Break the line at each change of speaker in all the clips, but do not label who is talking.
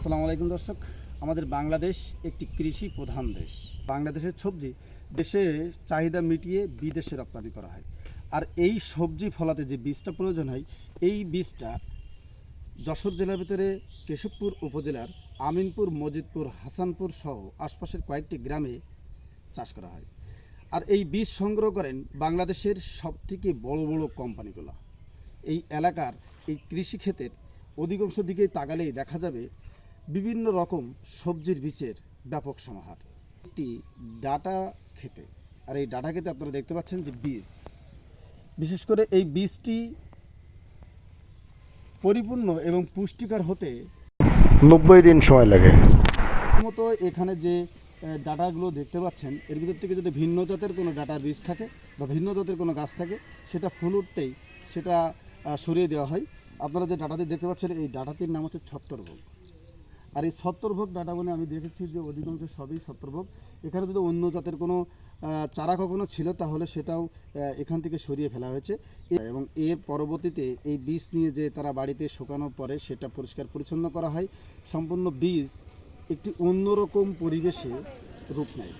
আসসালামু আলাইকুম দর্শক। আমাদের বাংলাদেশ একটি কৃষি প্রধান দেশ। বাংলাদেশের সবজি দেশে চাহিদা মিটিয়ে বিদেশে রপ্তানি করা হয়। আর এই সবজি ফলাতে যে বীজটা প্রয়োজন হয়, এই বীজটা যশোর জেলার ভিতরে, কেশবপুর উপজেলার, আমিনপুর, মজিদপুর, হাসানপুর সহ আশপাশের কয়েকটি গ্রামে চাষ করা হয়। আর এই বীজ সংগ্রহ করেন বাংলাদেশের সবথেকে বড় বড় কোম্পানিগুলো। এই এলাকার এই কৃষি ক্ষেতের অধিকাংশ দিকেই তাকালেই দেখা যাবে বিভিন্ন রকম সবজির বীজের ব্যাপক সমাহার। একটি ডাটা খেতে আর এই ডাটা খেতে আপনারা দেখতে পাচ্ছেন যে বীজ। বিশেষ করে এই বীজটি পরিপূর্ণ এবং পুষ্টিকর হতে
নব্বই দিন সময় লাগে।
মতো এখানে যে ডাটাগুলো দেখতে পাচ্ছেন এর ভিতর থেকে যদি ভিন্ন জাতের কোনো ডাটার বীজ থাকে বা ভিন্ন জাতের কোনো গাছ থাকে সেটা ফুল উঠতেই সেটা সরিয়ে দেওয়া হয়। আপনারা যে ডাটাটি দেখতে পাচ্ছেন এই ডাটাটির নাম হচ্ছে ছত্তরভোগ। আর এই ছত্তরভোগ ডাটা বলে আমি দেখেছি যে অধিকাংশ সবই ছত্তরভোগ এখানে যদি অন্য জাতের কোনো চারা কখনো ছিল, তাহলে সেটাও এখান থেকে সরিয়ে ফেলা হয়েছে। এবং এর পরবর্তীতে এই বীজ নিয়ে যে তারা বাড়িতে শুকানোর পরে, সেটা পরিষ্কার পরিচ্ছন্ন করা হয়। সম্পূর্ণ বীজ একটি অন্যরকম পরিবেশে রূপ নেয়।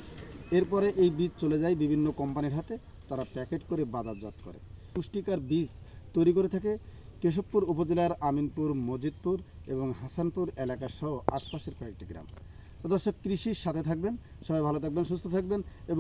এরপরে এই বীজ চলে যায় বিভিন্ন কোম্পানির হাতে। তারা প্যাকেট করে বাজারজাত করে। পুষ্টিকর বীজ তৈরি করে থাকে। কেশবপুর উপজেলার আমিনপুর, মজিদপুর এবং হাসানপুর এলাকা সহ আশপাশের কয়েকটি গ্রাম। দর্শক, কৃষির সাথে থাকবেন। সবাই ভালো থাকবেন, সুস্থ থাকবেন এবং